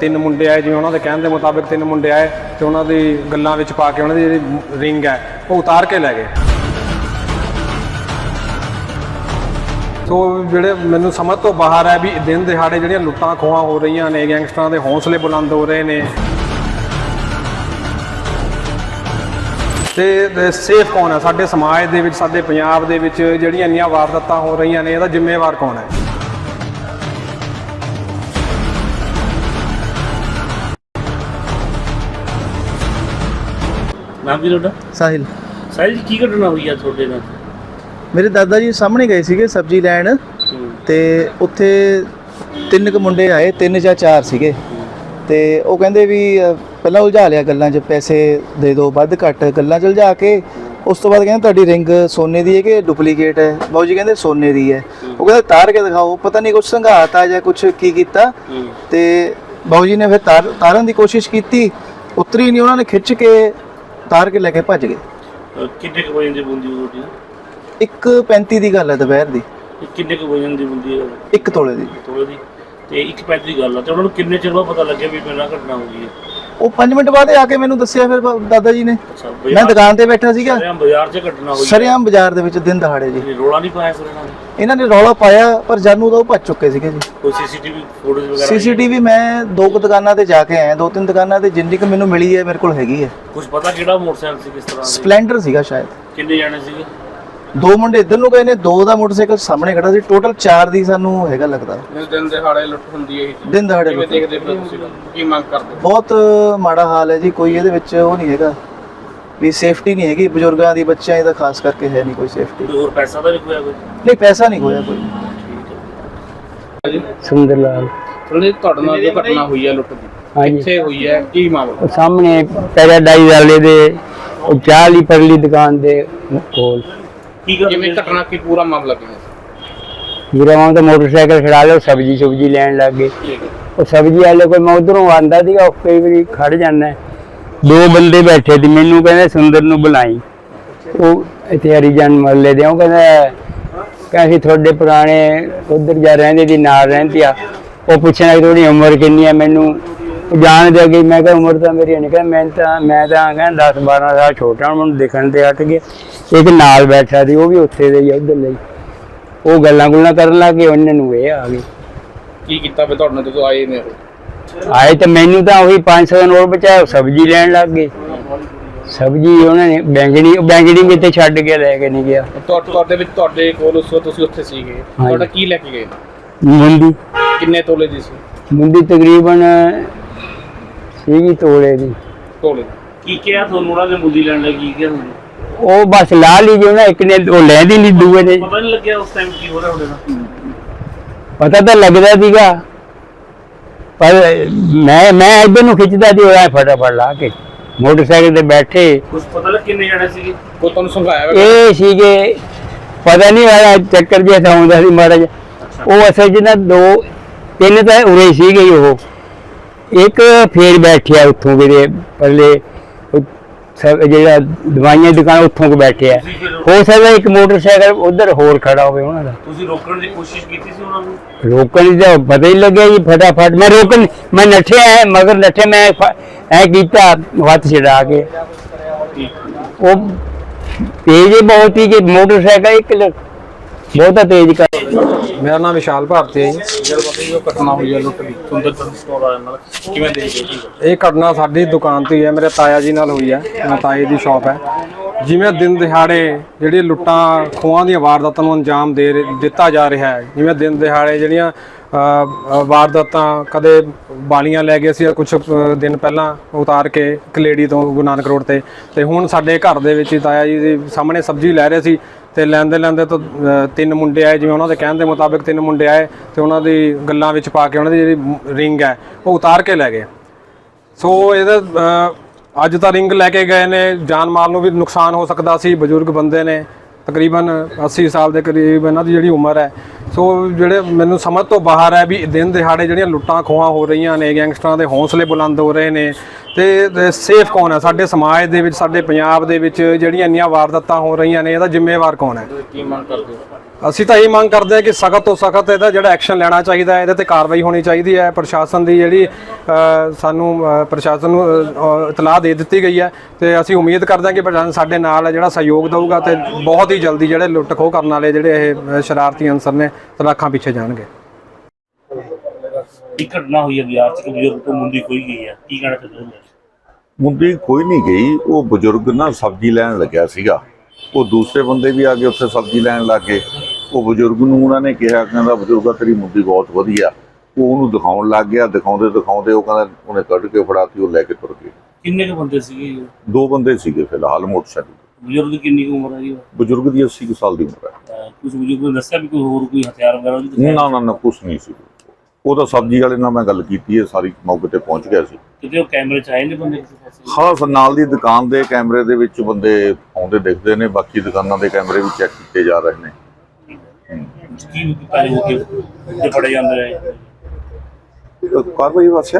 ਤਿੰਨ ਮੁੰਡੇ ਆਏ, ਜਿਵੇਂ ਉਹਨਾਂ ਦੇ ਕਹਿਣ ਦੇ ਮੁਤਾਬਕ ਤਿੰਨ ਮੁੰਡੇ ਆਏ ਤੇ ਉਹਨਾਂ ਦੀ ਗੱਲਾਂ ਵਿੱਚ ਪਾ ਕੇ ਉਹਨਾਂ ਦੀ ਜਿਹੜੀ ਰਿੰਗ ਹੈ, ਉਹ ਉਤਾਰ ਕੇ ਲੈ ਗਏ। ਸੋ ਜਿਹੜੇ ਮੈਨੂੰ ਸਮਝ ਤੋਂ ਬਾਹਰ ਹੈ ਵੀ ਦਿਨ ਦਿਹਾੜੇ ਜਿਹੜੀਆਂ ਲੁੱਟਾਂ ਖੋਹਾਂ ਹੋ ਰਹੀਆਂ ਨੇ, ਗੈਂਗਸਟਰਾਂ ਦੇ ਹੌਸਲੇ ਬੁਲੰਦ ਹੋ ਰਹੇ ਨੇ। ਤੇ ਸੇਫ ਕੌਣ ਹੈ? ਸਾਡੇ ਸਮਾਜ ਦੇ ਵਿੱਚ, ਸਾਡੇ ਪੰਜਾਬ ਦੇ ਵਿੱਚ ਜਿਹੜੀਆਂ ਇੰਨੀਆਂ ਵਾਰਦਾਤਾਂ ਹੋ ਰਹੀਆਂ ਨੇ, ਇਹਦਾ ਜ਼ਿੰਮੇਵਾਰ ਕੌਣ ਹੈ? ਨਾਮ ਕੀ ਤੁਹਾਡਾ? ਸਾਹਿਲ। ਸਾਹਿਲ ਜੀ ਕੀ ਘਟਨਾ ਹੋਈ ਆ ਤੁਹਾਡੇ ਨਾਲ? ਮੇਰੇ ਦਾਦਾ ਜੀ ਸਾਹਮਣੇ ਗਏ ਸੀਗੇ ਸਬਜ਼ੀ ਲੈਣ ਤੇ ਉੱਥੇ ਤਿੰਨ ਕੁ ਮੁੰਡੇ ਆਏ ਤਿੰਨ ਜਾਂ ਚਾਰ ਸੀਗੇ। ਤੇ ਉਹ ਕਹਿੰਦੇ ਵੀ ਪਹਿਲਾਂ ਉਲਝਾ ਲਿਆ ਗੱਲਾਂ 'ਚ ਪੈਸੇ ਦੇ ਦਿਓ ਵੱਧ ਘੱਟ ਗੱਲਾਂ 'ਚ ਉਲਝਾ ਕੇ। ਉਸ ਤੋਂ ਬਾਅਦ ਕਹਿੰਦੇ ਤੁਹਾਡੀ ਰਿੰਗ ਸੋਨੇ ਦੀ ਹੈ ਕਿ ਡੁਪਲੀਕੇਟ ਹੈ। ਬਾਊ ਜੀ ਕਹਿੰਦੇ ਸੋਨੇ ਦੀ ਹੈ। ਉਹ ਕਹਿੰਦੇ ਤਾਰ ਕੇ ਦਿਖਾਓ ਪਤਾ ਨਹੀਂ ਕੁਝ ਸੰਘਾਤਾ ਜਾਂ ਕੁਝ ਕੀ ਕੀਤਾ। ਤੇ ਬਾਊ ਜੀ ਨੇ ਫਿਰ ਤਾਰ ਤਾਰਨ ਦੀ ਕੋਸ਼ਿਸ਼ ਕੀਤੀ। ਉਤਰੀ ਨਹੀਂ ਉਹਨਾਂ ਨੇ ਖਿੱਚ ਕੇ ਤਾਰ ਕੇ ਲੈ ਕੇ ਭੱਜ ਗਏ। ਅਹ ਕਿੰਨੇ ਕੁ ਵਜਨ ਦੀ ਬੁੰਦੀ ਤੁਹਾਡੀ? 1.35 ਦੀ ਗੱਲ ਹੈ ਦੁਪਹਿਰ ਦੀ। ਇਹ ਕਿੰਨੇ ਕੁ ਵਜਨ ਦੀ ਬੁੰਦੀ ਹੈ? ਇੱਕ ਤੋਲੇ ਦੀ। ਥੋੜੇ ਦੀ। ਤੇ ਇੱਕ ਪੈਂਤੀ ਦੀ ਗੱਲ ਆ। ਤੇ ਉਹਨਾਂ ਨੂੰ ਕਿੰਨੇ ਚਿਰ ਬਾਅਦ ਪਤਾ ਲੱਗਿਆ ਵੀ ਮੇਰੇ ਘਟਨਾ ਹੋ ਗਈ ਹੈ? ਉਹ 5 ਮਿੰਟ ਬਾਅਦ ਆ ਕੇ ਮੈਨੂੰ ਦੱਸਿਆ ਫਿਰ ਬ- ਦਾਦਾ ਜੀ ਨੇ। ਮੈਂ ਦੁਕਾਨ ਤੇ ਬੈਠਾ ਸੀਗਾ। ਬਾਜ਼ਾਰ 'ਚ ਘਟਨਾ ਹੋਈ ਸਰਿਆਮ ਬਾਜ਼ਾਰ ਦੇ ਵਿੱਚ ਦਿਨ ਦਹਾੜੇ ਜੀ। ਰੋਲਾ ਨਹੀਂ ਪਾਇਆ ਫਿਰ ਇਹਨਾਂ ਨੇ? ਇਹਨਾਂ ਨੇ ਰੌਲਾ ਪਾਇਆ ਪਰ ਜਾਨੂ ਤਾਂ ਉਹ ਭੱਜ ਚੁੱਕੇ ਸੀਗੇ ਜੀ। ਕੋਈ ਸੀਸੀਟੀਵੀ ਫੋਟੋਜ਼ ਵਗੈਰਾ ਸੀਸੀਟੀਵੀ ਮੈਂ ਦੋ ਕੁ ਦੁਕਾਨਾਂ ਤੇ ਜਾ ਕੇ ਆਇਆ ਦੋ ਤਿੰਨ ਦੁਕਾਨਾਂ ਤੇ ਜਿੰਨੀ ਕੁ ਮੈਨੂੰ ਮਿਲੀ ਹੈ ਮੇਰੇ ਕੋਲ ਹੈਗੀ ਹੈ। ਕੁਝ ਪਤਾ ਕਿਹੜਾ ਮੋਟਰਸਾਈਕਲ ਸੀ ਕਿਸ ਤਰ੍ਹਾਂ ਦਾ? ਸਪਲੈਂਡਰ ਸੀਗਾ ਸ਼ਾਇਦ। ਕਿੰਨੇ ਜਾਣੇ ਸੀਗੇ? ਦੋ ਮੁੰਡੇ ਇੱਧਰ ਨੂੰ ਗਏ ਨੇ ਦੋ ਦਾ ਮੋਟਰਸਾਈਕਲ ਸਾਹਮਣੇ ਖੜਾ ਸੀ। ਟੋਟਲ 4 ਦੀ ਸਾਨੂੰ ਹੈਗਾ ਲੱਗਦਾ। ਦਿਨ ਦਿਹਾੜੇ ਲੁੱਟ ਹੁੰਦੀ ਹੈ ਇਹ ਚੀਜ਼। ਦਿਨ ਦਹਾੜੇ ਕਿਵੇਂ ਲੁੱਟ। ਦੇਖਦੇ ਹੋ ਤੁਸੀਂ ਕੀ ਮੰਗ ਕਰਦੇ ਹੋ? ਬਹੁਤ ਮਾੜਾ ਹਾਲ ਹੈ ਜੀ ਕੋਈ ਇਹਦੇ ਵਿੱਚ ਉਹ ਨਹੀਂ ਹੈਗਾ। ਵੀ ਸੇਫਟੀ ਨਹੀਂ ਹੈਗੀ ਬਜ਼ੁਰਗਾਂ ਦੀ ਬੱਚਿਆਂ ਦੀ ਤਾਂ ਖਾਸ ਕਰਕੇ ਹੈ ਨਹੀਂ ਕੋਈ ਸੇਫਟੀ ਕੋਈ ਹੋਰ ਪੈਸਾ ਤਾਂ ਨਹੀਂ ਖੋਇਆ ਕੋਈ? ਨਹੀਂ ਪੈਸਾ ਨਹੀਂ ਹੋਇਆ ਕੋਈ। ਸੁੰਦਰ ਲਾਲ। ਸੁਣਦੇ ਤੁਹਾਡੇ ਨਾਲ ਜੋ ਘਟਨਾ ਹੋਈ ਹੈ ਲੁੱਟ ਦੀ। ਹਾਂਜੀ। ਕਿੱਥੇ ਹੋਈ ਹੈ? ਕੀ ਮਾਮਲਾ? ਉਹ ਸਾਹਮਣੇ ਪੈਰਾਡਾਈਜ਼ ਵਾਲੇ ਦੇ ਉਹ ਚਾਹ ਵਾਲੀ ਪਰਲੀ ਦੁਕਾਨ ਦੇ ਕੋਲ। ਕੀ ਕਰ ਕਿਵੇਂ ਘਟਨਾ ਕੀ ਪੂਰਾ ਮਾਮਲਾ ਕਿਵੇਂ ਹੀਰਾਵਾਂ ਦਾ ਮੋਟਰਸਾਈਕਲ ਖੜਾ ਲਿਆ ਸਬਜ਼ੀ ਸੁਬਜੀ ਲੈਣ ਲੱਗ ਗਏ। ਠੀਕ ਹੈ ਉਹ ਸਬਜ਼ੀ ਵਾਲੇ ਕੋਈ ਮੈਂ ਉਧਰੋਂ ਆਂਦਾ ਸੀਗਾ ਉਹ ਕਈ ਵਾਰੀ ਖੜ ਜਾਂਦਾ ਦੋ ਬੰਦੇ ਬੈਠੇ ਸੀ ਮੈਨੂੰ ਕਹਿੰਦੇ ਸੁੰਦਰ ਨੂੰ ਬੁਲਾਈ। ਉਹ ਇੱਥੇ ਹਰੀਜਨ ਮਹੱਲੇ ਦੇ ਆ, ਉਹ ਕਹਿੰਦਾ ਕਹਿੰਦੇ ਤੁਹਾਡੇ ਪੁਰਾਣੇ ਉਧਰ ਜਾ ਰਹਿੰਦੇ ਦੀ ਨਾਲ ਰਹਿੰਦੀ ਆ? ਉਹ ਪੁੱਛਣਾ ਕਿ ਤੁਹਾਡੀ ਉਮਰ ਕਿੰਨੀ ਆ? ਮੈਨੂੰ ਜਾਣ ਦੇ ਗਈ ਮੈਂ ਕਿਹਾ ਉਮਰ ਤਾਂ ਮੇਰੀ ਨਹੀਂ ਕਹਿੰਦਾ ਮੈਂ ਤਾਂ ਮੈਂ ਤਾਂ ਕਹਿੰਦਾ 10 12 ਸਾਲ ਛੋਟਾ ਮੈਨੂੰ ਦਿਖਣ ਤੇ ਹਟ ਗਿਆ ਇੱਕ ਨਾਲ ਬੈਠਾ ਸੀ ਉਹ ਵੀ ਉੱਥੇ ਦੇ ਹੀ ਉਧਰ ਲਈ। ਉਹ ਗੱਲਾਂ ਗੁੱਲਾਂ ਕਰਨ ਲੱਗ ਗਏ ਉਹਨਾਂ ਨੂੰ ਇਹ ਆ ਗਏ ਕੀ ਕੀਤਾ ਫਿਰ ਤੁਹਾਡੇ ਨਾਲ ਜਦੋਂ ਆਏ ਨੇ ਉਹ? ਆਏ ਤਾਂ ਮੈਨੂੰ ਤਾਂ ਉਹੀ 500 ਦਾ ਨੋਟ ਬਚਾਇਆ ਸਬਜ਼ੀ ਲੈਣ ਲੱਗ ਗਏ। ਸਬਜ਼ੀ ਉਹਨਾਂ ਨੇ ਬੈਂਗਣੀ ਬੈਂਗਣੀ ਵੀ ਤੇ ਛੱਡ ਕੇ ਲੈ ਕੇ ਨਹੀਂ ਗਿਆ। ਤੁਹਾ- ਤੁਹਾਡੇ ਵਿੱਚ ਤੁਹਾਡੇ ਕੋਲ ਉਸ ਵਕਤ ਤੁਸੀਂ ਉੱਥੇ ਸੀਗੇ। ਤੁਹਾਡਾ ਕੀ ਲੈ ਕੇ ਗਏ? ਮੁੰਦੀ ਕਿੰਨੇ ਤੋਲੇ ਦੀ ਸੀ? ਮੁੰਦੀ ਤਕਰੀਬਨ ਸੀਗੀ ਤੋਲੇ ਦੀ ਤੋਲੇ। ਕੀ ਕਿਹਾ ਤੁਹਾਨੂੰ? ਉਹਨਾਂ ਨੇ ਮੁੰਦੀ ਲੈਣ ਲਈ ਕੀ ਕਿਹਾ ਤੁਹਾਨੂੰ? ਉਹ ਬਸ ਲਾ ਲਈ ਜੀ ਉਹਨਾਂ ਇੱਕ ਨੇ ਉਹ ਲੈਂਦੀ ਨਹੀਂ ਦੂਏ ਨੇ। ਪਤਾ ਨਹੀਂ ਲੱਗਿਆ ਉਸ ਟਾਈਮ ਕੀ ਹੋ ਰਿਹਾ ਤੁਹਾਡੇ ਨਾਲ? ਪਤਾ ਤਾਂ ਲੱਗਦਾ ਸੀਗਾ। ਪਰ ਮੈਂ ਮੈਂ ਇੱਧਰ ਨੂੰ ਖਿੱਚਦਾ ਸੀ ਉਹ ਫਟਾਫਟ ਲਾ ਕੇ ਮੋਟਰਸਾਈਕਲ ਤੇ ਬੈਠੇ। ਕੁਝ ਪਤਾ ਲੱਗ ਕਿੰਨੇ ਜਾਣੇ ਸੀਗੇ? ਕੋਈ ਤੁਹਾਨੂੰ ਹੋਇਆ? ਇਹ ਸੀਗੇ ਪਤਾ ਨਹੀਂ ਆਇਆ ਚੱਕਰ ਜਿਹਾ ਆਉਂਦਾ ਸੀ ਮਾੜਾ ਜਿਹਾ ਉਹ ਅਸਲ 'ਚ ਨਾ ਦੋ ਤਿੰਨ ਤਾਂ ਉਰੇ ਸੀਗੇ ਉਹ। ਇੱਕ ਫੇਰ ਬੈਠਿਆ ਉੱਥੋਂ ਉਹ ਸਭ ਜਿਹੜਾ ਦਵਾਈਆਂ ਦੀ ਦੁਕਾਨ ਉੱਥੋਂ ਕੋ ਬੈਠਿਆ। ਹੋ ਸਕਦਾ ਇੱਕ ਮੋਟਰਸਾਈਕਲ ਉਧਰ ਹੋਰ ਖੜਾ ਹੋਵੇ ਉਹਨਾਂ ਦਾ। ਤੁਸੀਂ ਰੋਕਣ ਦੀ ਕੋਸ਼ਿਸ਼ ਕੀਤੀ ਸੀ ਉਹਨਾਂ ਨੂੰ? ਰੋਕਣ ਦੀ ਤਾਂ ਪਤਾ ਹੀ ਲੱਗਿਆ ਜੀ ਫਟਾਫਟ। ਮੈਂ ਰੋਕਣ ਮੈਂ ਨੱਠਿਆ ਮਗਰ ਨੱਠੇ ਮੈਂ ਐ ਕੀਤਾ ਹੱਥ ਛਡਾ ਕੇ। ਉਹ ਤੇਜ਼ ਬਹੁਤ ਹੀ ਕਿ ਮੋਟਰਸਾਈਕਲ ਇੱਕ ਬਹੁਤਾ ਤੇਜ਼ ਕਰ ਮੇਰਾ ਨਾਮ ਵਿਸ਼ਾਲ ਭਾਰਤੀ ਹੈ ਜੀ। ਜਦੋਂ ਪਤਾ ਘਟਨਾ ਹੋਈ ਹੈ ਲੁੱਟ ਦੀ ਸੁੰਦਰ ਸਟੋਰ ਵਾਲਿਆਂ ਨਾਲ ਕਿਵੇਂ ਦੇਖਦੇ ਜੀ ਇਹ ਘਟਨਾ ਸਾਡੀ ਦੁਕਾਨ ਤੇ ਹੀ ਹੈ, ਮੇਰੇ ਤਾਇਆ ਜੀ ਨਾਲ ਹੋਈ ਹੈ, ਮੇਰੇ ਤਾਏ ਦੀ ਸ਼ਾਪ ਹੈ। ਜਿਵੇਂ ਦਿਨ ਦਿਹਾੜੇ ਜਿਹੜੀ ਲੁੱਟਾਂ, ਖੋਹਾਂ ਦੀਆਂ ਵਾਰਦਾਤਾਂ ਨੂੰ ਅੰਜਾਮ ਦੇ ਰਹੇ- ਦਿੱਤਾ ਜਾ ਰਿਹਾ ਹੈ, ਜਿਵੇਂ ਦਿਨ ਦਿਹਾੜੇ ਜਿਹੜੀਆਂ ਵਾਰਦਾਤਾਂ ਕਦੇ ਬਾਲੀਆਂ ਲੈ ਗਏ ਸੀ ਕੁਝ ਦਿਨ ਪਹਿਲਾਂ ਉਤਾਰ ਕੇ ਕਲੇੜੀ ਤੋਂ ਗੁਰੂ ਨਾਨਕ ਰੋਡ ਤੇ। ਤੇ ਹੁਣ ਸਾਡੇ ਘਰ ਦੇ ਵਿੱਚ ਤਾਇਆ ਜੀ ਦੇ ਸਾਹਮਣੇ ਸਬਜ਼ੀ ਲੈ ਰਹੇ ਸੀ ਤੇ ਲੈਂਦੇ ਲੈਂਦੇ ਤੋਂ ਤਿੰਨ ਮੁੰਡੇ ਆਏ, ਜਿਵੇਂ ਉਹਨਾਂ ਦੇ ਕਹਿਣ ਦੇ ਮੁਤਾਬਕ ਤਿੰਨ ਮੁੰਡੇ ਆਏ ਤੇ ਉਹਨਾਂ ਦੀ ਗੱਲਾਂ ਵਿੱਚ ਪਾ ਕੇ ਉਹਨਾਂ ਦੀ ਜਿਹੜੀ ਰਿੰਗ ਹੈ, ਉਹ ਉਤਾਰ ਕੇ ਲੈ ਗਏ। ਸੋ ਇਹਦਾ ਅੱਜ ਤਾਂ ਰਿੰਗ ਲੈ ਕੇ ਗਏ ਨੇ, ਜਾਨ ਮਾਲ ਨੂੰ ਵੀ ਨੁਕਸਾਨ ਹੋ ਸਕਦਾ ਸੀ, ਬਜ਼ੁਰਗ ਬੰਦੇ ਨੇ, ਤਕਰੀਬਨ 80 ਸਾਲ ਦੇ ਕਰੀਬ ਇਹਨਾਂ ਦੀ ਜਿਹੜੀ ਉਮਰ ਹੈ ਸੋ ਜਿਹੜੇ ਮੈਨੂੰ ਸਮਝ ਤੋਂ ਬਾਹਰ ਹੈ ਵੀ ਦਿਨ ਦਿਹਾੜੇ ਜਿਹੜੀਆਂ ਲੁੱਟਾਂ ਖੋਹਾਂ ਹੋ ਰਹੀਆਂ ਨੇ ਗੈਂਗਸਟਰਾਂ ਦੇ ਹੌਸਲੇ ਬੁਲੰਦ ਹੋ ਰਹੇ ਨੇ ਤੇ ਸੇਫ ਕੌਣ ਹੈ? ਸਾਡੇ ਸਮਾਜ ਦੇ ਵਿੱਚ ਸਾਡੇ ਪੰਜਾਬ ਦੇ ਵਿੱਚ ਜਿਹੜੀਆਂ ਇੰਨੀਆਂ ਵਾਰਦਾਤਾਂ ਹੋ ਰਹੀਆਂ ਨੇ ਇਹਦਾ ਜ਼ਿੰਮੇਵਾਰ ਕੌਣ ਹੈ? ਕੀ ਮੰਗ ਕਰਦੇ ਹੋ? ਅਸੀਂ ਤਾਂ ਇਹੀ ਮੰਗ ਕਰਦੇ ਹਾਂ ਕਿ ਸਖਤ ਤੋਂ ਸਖਤ ਇਹਦਾ ਜਿਹੜਾ ਐਕਸ਼ਨ ਲੈਣਾ ਚਾਹੀਦਾ ਹੈ ਇਹਦੇ ਤੇ ਕਾਰਵਾਈ ਹੋਣੀ ਚਾਹੀਦੀ ਹੈ। ਪ੍ਰਸ਼ਾਸਨ ਦੀ ਜਿਹੜੀ ਸਾਨੂੰ ਪ੍ਰਸ਼ਾਸਨ ਨੂੰ ਇਤਲਾਹ ਦੇ ਦਿੱਤੀ ਗਈ ਹੈ ਤੇ ਅਸੀਂ ਉਮੀਦ ਕਰਦੇ ਹਾਂ ਕਿ ਪ੍ਰਸ਼ਾਸਨ ਸਾਡੇ ਨਾਲ ਜਿਹੜਾ ਸਹਿਯੋਗ ਦਊਗਾ ਤੇ ਬਹੁਤ ਹੀ ਜਲਦੀ ਜਿਹੜੇ ਲੁੱਟ ਖੋਹ ਕਰਨ ਵਾਲੇ ਜਿਹੜੇ ਇਹ ਸ਼ਰਾਰਤੀ ਅਨਸਰ ਨੇ ਤਲਾਖਾਂ ਪਿੱਛੇ ਜਾਣਗੇ। ਇੱਕ ਘਟਨਾ ਹੋਈ ਹੈ ਬਿਹਾਰ ਚ? ਕਿ ਬਜ਼ੁਰਗ ਤੋਂ ਮੁੰਡੀ ਖੋਈ ਗਈ ਹੈ? ਕੀ ਕਹਿਣਾ ਚਾਹੁੰਦੇ ਹੋ? ਮੁੰਡੀ ਕੋਈ ਨਹੀਂ ਗਈ। ਉਹ ਬਜ਼ੁਰਗ ਨਾ ਸਬਜ਼ੀ ਲੈਣ ਲੱਗਿਆ ਸੀਗਾ। ਉਹ ਦੂਸਰੇ ਬੰਦੇ ਵੀ ਆ ਕੇ ਉੱਥੇ ਸਬਜ਼ੀ ਲੈਣ ਲੱਗ। ਗਏ ਉਹ ਬਜ਼ੁਰਗ ਨੂੰ ਉਹਨਾਂ ਨੇ ਕਿਹਾ ਕਹਿੰਦਾ ਬਜ਼ੁਰਗਾ ਤੇਰੀ ਮੁੰਡੀ ਬਹੁਤ ਵਧੀਆ। ਉਹ ਉਹਨੂੰ ਦਿਖਾਉਣ ਲੱਗ ਗਿਆ। ਦਿਖਾਉਂਦੇ ਦਿਖਾਉਂਦੇ ਉਹ ਕਹਿੰਦਾ ਉਹਨੇ ਕੱਢ ਕੇ ਫੜਾਤੀ ਉਹ ਲੈ ਕੇ ਤੁਰ ਗਏ। ਕਿੰਨੇ ਕੁ ਬੰਦੇ ਸੀਗੇ? ਦੋ ਬੰਦੇ ਸੀਗੇ ਫਿਲਹਾਲ ਮੋਟਰਸਾਈਕਲ ਤੇ। ਬਜ਼ੁਰਗ ਕਿੰਨੀ ਕੁ ਉਮਰ ਹੈ ਜੀ? ਬਜ਼ੁਰਗ ਦੀ 80 ਕੁ ਸਾਲ ਦੀ ਉਮਰ ਹੈ। ਕੁਝ ਬਜ਼ੁਰਗ ਨੇ ਦੱਸਿਆ ਵੀ ਕੋਈ ਹੋਰ ਕੋਈ ਹਥਿਆਰ ਵਗੈਰਾ ਉਹਦੀ? ਨਾ ਨਾ ਨਾ ਕੁਛ ਨਹੀਂ ਸੀ। ਉਹ ਤਾਂ ਸਬਜ਼ੀ ਵਾਲੇ ਨਾਲ ਮੈਂ ਗੱਲ ਕੀਤੀ ਹੈ ਸਾਰੀ ਮੌਕੇ ਤੇ ਪਹੁੰਚ ਗਿਆ ਸੀ। ਕਿਤੇ ਉਹ ਕੈਮਰੇ ਚ ਆਏ ਨੇ ਬੰਦੇ ਹਾਂ ਫਿਰ ਨਾਲ ਦੀ ਦੁਕਾਨ ਦੇ ਕੈਮਰੇ ਦੇ ਵਿੱਚ ਬੰਦੇ ਆਉਂਦੇ ਦਿਖਦੇ ਨੇ ਬਾਕੀ ਦੁਕਾਨਾਂ ਦੇ ਕੈਮਰੇ ਵੀ ਚੈੱਕ ਕੀਤੇ ਜਾ ਰਹੇ ਨੇ। ਕੀ ਕੀਤਾ ਹੋ ਕੇ ਜੇ ਫੜੇ ਜਾਂਦੇ ਰਹੇ ਕਾਰਵਾਈ ਵਾਸਤੇ?